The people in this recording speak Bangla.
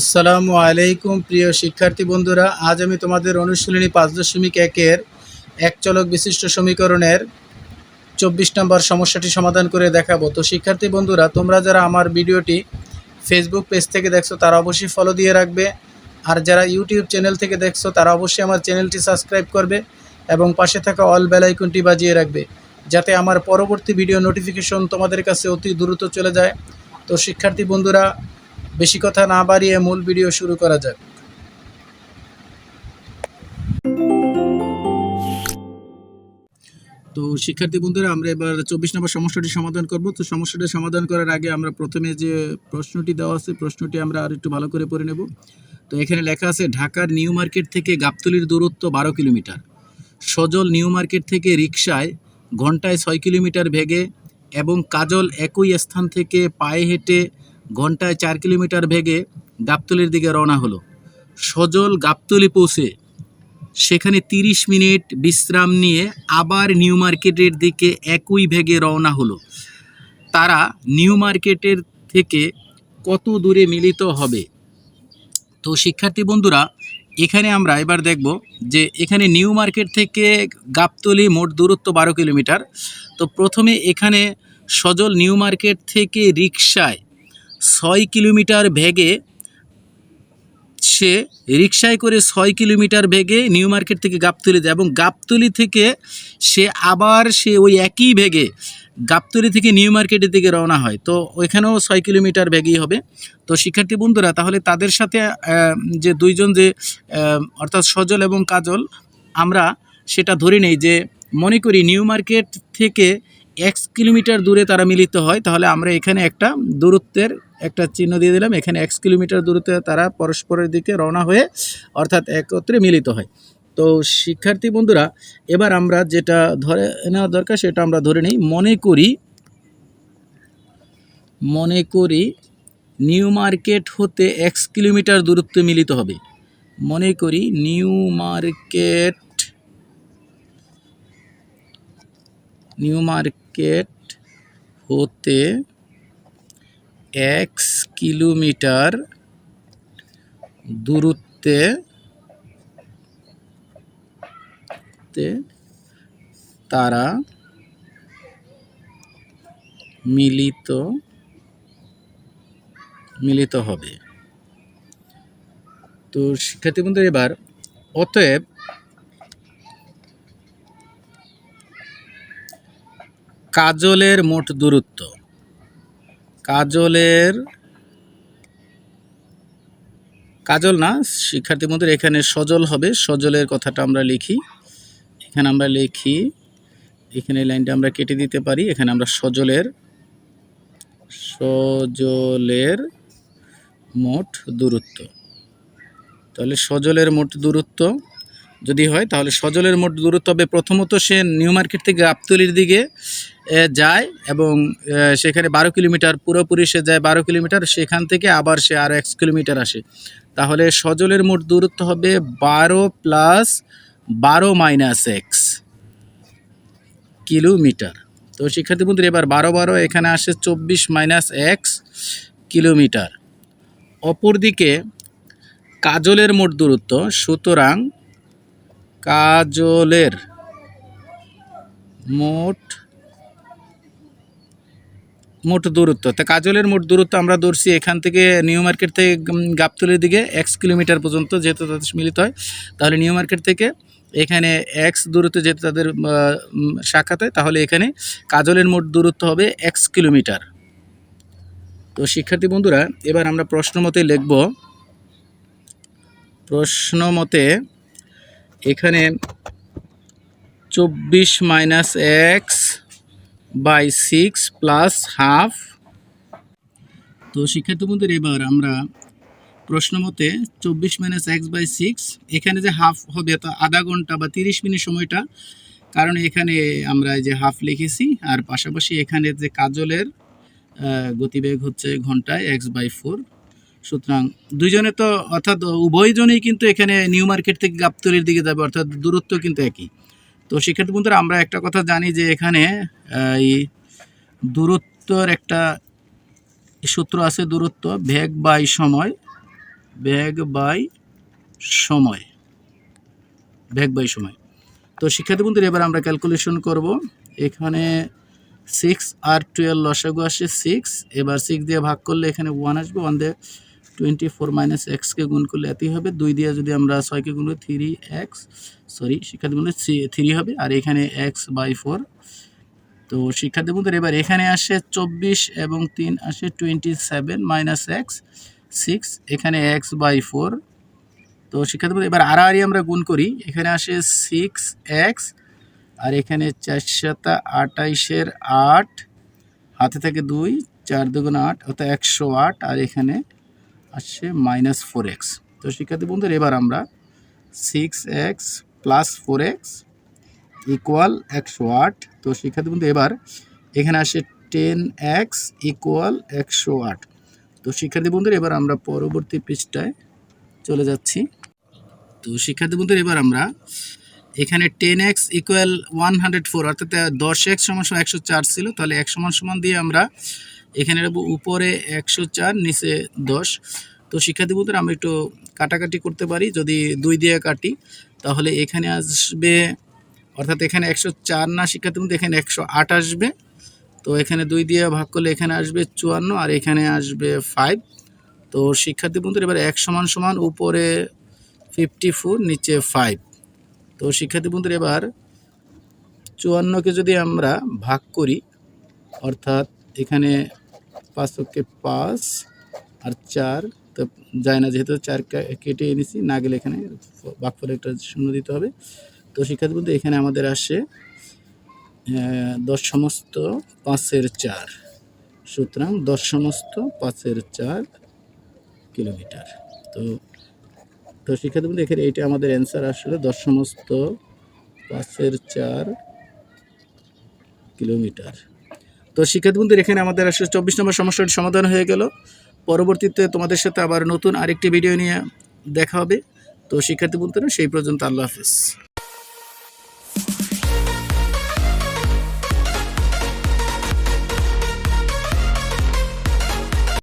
আসসালামু আলাইকুম, প্রিয় শিক্ষার্থী বন্ধুরা। আজ আমি তোমাদের অনুশীলনী পাঁচ দশমিক একের এক চলক বিশিষ্ট সমীকরণের চব্বিশ নম্বর সমস্যাটি সমাধান করে দেখাবো। তো শিক্ষার্থী বন্ধুরা, তোমরা যারা আমার ভিডিওটি ফেসবুক পেজ থেকে দেখছ, তারা অবশ্যই ফলো দিয়ে রাখবে। আর যারা ইউটিউব চ্যানেল থেকে দেখছ, তারা অবশ্যই আমার চ্যানেলটি সাবস্ক্রাইব করবে এবং পাশে থাকা অল বেল আইকনটি বাজিয়ে রাখবে, যাতে আমার পরবর্তী ভিডিও নোটিফিকেশন তোমাদের কাছে অতি দ্রুত চলে যায়। তো শিক্ষার্থী বন্ধুরা বেশি কথা না বাড়িয়ে মূল ভিডিও শুরু করা যাক। তো শিক্ষার্থী বন্ধুরা, আমরা এবার চব্বিশ নম্বর সমস্যাটি সমাধান করব। তো সমস্যাটি সমাধান করার আগে আমরা প্রথমে যে প্রশ্নটি দেওয়া আছে, প্রশ্নটি আমরা আর একটু ভালো করে পড়ে নেব। তো এখানে লেখা আছে, ঢাকার নিউ মার্কেট থেকে গাবতলির দূরত্ব বারো কিলোমিটার। সজল নিউ মার্কেট থেকে রিক্সায় ঘন্টায় ছয় কিলোমিটার ভেগে এবং কাজল একই স্থান থেকে পায়ে হেঁটে ঘন্টায় চার কিলোমিটার ভেগে গাবতলির দিকে রওনা হলো। সজল গাবতলি পৌঁছে সেখানে তিরিশ মিনিট বিশ্রাম নিয়ে আবার নিউ মার্কেটের দিকে একই ভেগে রওনা হলো। তারা নিউ মার্কেটের থেকে কত দূরে মিলিত হবে? তো শিক্ষার্থী বন্ধুরা, এখানে আমরা এবার দেখব যে এখানে নিউ মার্কেট থেকে গাবতলি মোট দূরত্ব বারো কিলোমিটার। তো প্রথমে এখানে সজল নিউ মার্কেট থেকে রিকশায় ছয় কিলোমিটার ভেগে সে রিক্সায় করে ছয় কিলোমিটার ভেগে নিউ মার্কেট থেকে গাবতলি যায় এবং গাবতলি থেকে সে আবার সে ওই একই ভেগে গাবতলি থেকে নিউ মার্কেটের দিকে রওনা হয়। তো ওইখানেও ছয় কিলোমিটার ভেগেই হবে। তো শিক্ষার্থী বন্ধুরা, তাহলে তাদের সাথে যে দুইজন যে অর্থাৎ সজল এবং কাজল, আমরা সেটা ধরে নেই যে মনে করি নিউ মার্কেট থেকে এক্স কিলোমিটার দূরে তারা মিলিত হয়, তাহলে আমরা এখানে একটা দূরত্বের একটা চিহ্ন দিয়ে দিলাম। এখানে এক্স কিলোমিটার দূরত্বে তারা পরস্পরের দিকে রওনা হয়ে অর্থাৎ একত্রে মিলিত হয়। তো শিক্ষার্থী বন্ধুরা, এবার আমরা যেটা ধরে নেওয়া দরকার সেটা আমরা ধরে নিই। মনে করি মনে করি নিউ মার্কেট হতে এক্স কিলোমিটার দূরত্বে মিলিত হবে। মনে করি নিউ মার্কেট নিউ মার্কেট হতে এক কিলোমিটার দূরত্বে তারা মিলিত মিলিত হবে। তো শিক্ষার্থী বন্ধু এবার অতএব কাজলের মোট দূরত্ব। কাজলের কাজল না, শিক্ষার্থী বন্ধুরা, এখানে সজল হবে। সজলের কথাটা আমরা লিখি। এখানে আমরা লিখি, এখানে লাইনটা আমরা কেটে দিতে পারি। এখানে আমরা সজলের সজলের মোট দূরত্ব। তাহলে সজলের মোট দূরত্ব যদি হয়, তাহলে সজলের মোট দূরত্ব হবে। প্রথমত সে নিউ মার্কেট থেকে গাবতলির দিকে যায় এবং সেখানে বারো কিলোমিটার, পুরোপুরি সে যায় বারো কিলোমিটার, সেখান থেকে আবার সে আরও এক কিলোমিটার আসে। তাহলে সজলের মোট দূরত্ব হবে বারো প্লাস বারো মাইনাস এক্স কিলোমিটার। তো শিক্ষার্থী বন্ধুরা, এবার বারো বারো, এখানে আসে চব্বিশ মাইনাস এক্স কিলোমিটার। অপরদিকে কাজলের মোট দূরত্ব, সুতরাং কাজলের মোট মোট দূরত্ব। তা কাজলের মোট দূরত্ব আমরা ধরছি এখান থেকে নিউ মার্কেট থেকে গাবতলির দিকে এক্স কিলোমিটার পর্যন্ত যেহেতু তাদের মিলিত হয়, তাহলে নিউ মার্কেট থেকে এখানে এক্স দূরত্ব যেহেতু তাদের সাক্ষাৎ হয়, তাহলে এখানে কাজলের মোট দূরত্ব হবে এক্স কিলোমিটার। তো শিক্ষার্থী বন্ধুরা, এবার আমরা প্রশ্ন মতে লিখব। প্রশ্ন মতে এখানে চব্বিশ minus x by six plus half. তো শিক্ষার্থী এবার আমরা প্রশ্ন মতে চব্বিশ মাইনাস এক্স বাই সিক্স, এখানে যে হাফ হবে তা আধা ঘণ্টা বা তিরিশ মিনিট সময়টা, কারণ এখানে আমরা যে হাফ লিখেছি, আর পাশাপাশি এখানে যে কাজলের গতিবেগ হচ্ছে ঘন্টায় এক্স বাই ফোর। সুতরাং দুইজনে তো অর্থাৎ উভয়জনেই কিন্তু এখানে নিউ মার্কেট থেকে গাবতলির দিকে যাবে, অর্থাৎ দূরত্ব কিন্তু একই। তো শিক্ষার্থী বন্ধুরা, আমরা একটা কথা জানি যে এখানে এই দূরত্বর একটা সূত্র আছে, দূরত্ব ভেগ বাই সময় ব্যাগ বাই সময় ব্যাগ বাই সময়। তো শিক্ষার্থী বন্ধুরা, এবার আমরা ক্যালকুলেশন করব। এখানে সিক্স আর টুয়েলভ লসাগু আসে সিক্স এবার সিক্স দিয়ে ভাগ করলে এখানে ওয়ান আসবে ওয়ান দিয়ে টোয়েন্টি ফোর মাইনাস এক্সকে গুণ করলে এতই হবে? দুই দিয়ে যদি আমরা ছয়কে গুণ করি থ্রি এক্স সরি শিক্ষার্থী বন্ধু থ্রি হবে। আর এখানে এক্স বাই ফোর তো শিক্ষার্থী বন্ধুরা, এবার এখানে আসে চব্বিশ এবং তিন আসে twenty seven minus x six এখানে এক্স বাই ফোর তো শিক্ষার্থী বন্ধু এবার আড়াআড়ি আমরা গুণ করি। এখানে আসে সিক্স এক্স আর এখানে চার সাতা আটাইশের আট, হাতে থেকে দুই, চার দুগুণ আট, অর্থাৎ একশো আট। আর এখানে আসছে মাইনাস ফোর এক্স তো শিক্ষার্থী বন্ধুরা, এবার আমরা six x plus four x equal একশো আট। তো শিক্ষার্থী বন্ধু এবার এখানে আসে টেন এক্স ইকুয়াল একশো আট। তো শিক্ষার্থী বন্ধুরা, এবার আমরা পরবর্তী পৃষ্ঠায় চলে যাচ্ছি। তো শিক্ষার্থী বন্ধুরা, এবার আমরা এখানে ten x equal one hundred four অর্থাৎ দশ এক্স সমান একশো চার ছিল, তাহলে এক সমান সমান দিয়ে আমরা এখানে রাখব উপরে একশো চার, নিচে দশ। তো শিক্ষার্থী বন্ধুরা, আমরা একটু কাটাকাটি করতে পারি, যদি দুই দিয়ে কাটি, তাহলে এখানে আসবে, অর্থাৎ এখানে একশো চার না, শিক্ষার্থী বন্ধু এখানে একশো আট আসবে। তো এখানে দুই দিয়ে ভাগ করলে এখানে আসবে চুয়ান্ন, আর এখানে আসবে ফাইভ তো শিক্ষার্থী বন্ধুরা, এবার এক সমান সমান উপরে ফিফটি ফোর নিচে ফাইভ তো শিক্ষার্থী বন্ধুরা, এবার চুয়ান্নকে যদি আমরা ভাগ করি, অর্থাৎ এখানে পাঁচকে পাঁচ আর চার, তো যায় না, যেহেতু চার কেটে এনেছি, না গেলে এখানে করে একটা শূন্য দিতে হবে। তো শিক্ষার্থী বন্ধু, এখানে আমাদের আসে দশ সমস্ত পাঁচের চার। সুতরাং দশ সমস্ত পাঁচের চার কিলোমিটার। তো তো শিক্ষার্থী বন্ধু, এখানে এইটা আমাদের অ্যান্সার আসলে দশ সমস্ত পাঁচের চার কিলোমিটার। তো শিক্ষার্থী বন্ধুরা, এখানে আমাদের আসলে চব্বিশ নম্বর সমস্যাটি সমাধান হয়ে গেল। পরবর্তীতে তোমাদের সাথে আবার নতুন আরেকটি ভিডিও নিয়ে দেখা হবে। তো শিক্ষার্থী বন্ধুরা, সেই পর্যন্ত আল্লাহ হাফিজ।